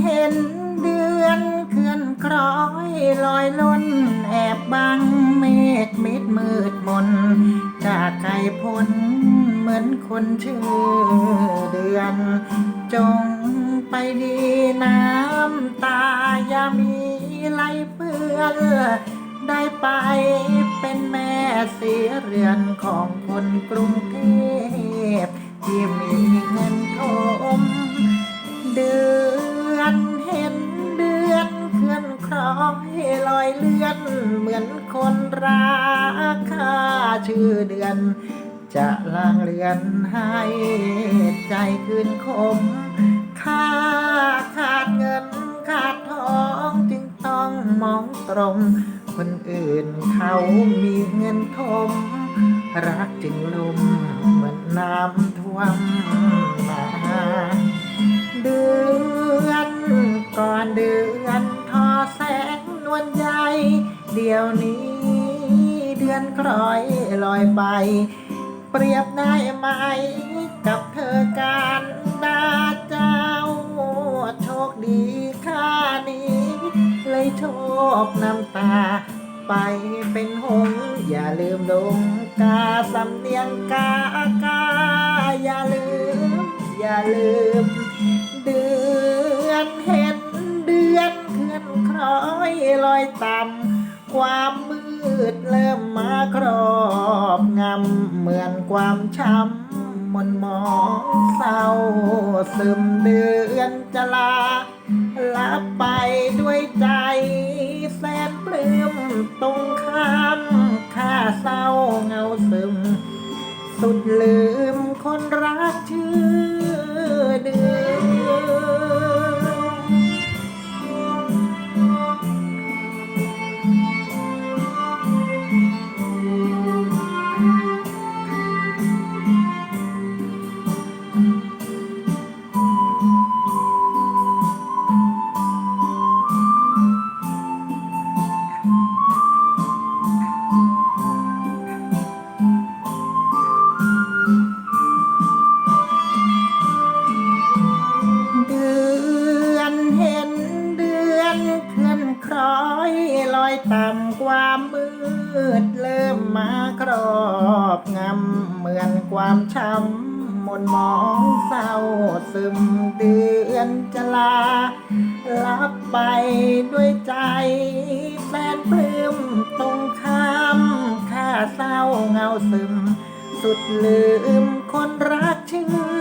เห็นเดือนเคลื่อนคล้อยลอยล้น แอบบังเมฆมิดมืดมน จากไกลพ้นเหมือนคนชื่อเดือน จงไปดีน้ำตาอย่ามีไหลเปื้อนได้ไปเป็นแม่เสียเรือนของคนกรุงเทพที่มีเงิน รักค่าชื่อเดือน จะลางเลือนให้ใจคืนคมค่าขาดเงินขาดทองจึงต้องมองตรง คนอื่นเขามีเงินทม รักจึงลมเหมือนน้ำท่วมมาเดือนก่อนเดือนทอแสงนวลใยเดี๋ยวนี้ เดือนคล้อยลอยไป เปรียบได้ไหม กับเธอการดาเจ้า โชคดีค่านี้ เลยโชคน้ำตา ไปเป็นหง อย่าลืมลงกาสำเนียงกากาอย่าลืม อย่าลืม เดือนเห็นเดือนเคลื่อนคล้อยลอยต่ำความมื ดเริ่มมาครอบงำเหมือนความช้ำมนหมองเศร้า ซึมเดือนจะลาลับไปด้วยใจ แสนปลื้มตรงข้ามค่าเศร้าเงาซึม สุดลืมคนรักชื่อเดือน อยต่ำความมืดเริ่มมาครอบงำเหมือนความช้ำมนมองเศร้าซึมเดือนจะลาลับไปด้วยใจแฟนปลื้มตรงข้ามค่าเศร้าเงาซึม สุดลืมคนรักชื่อ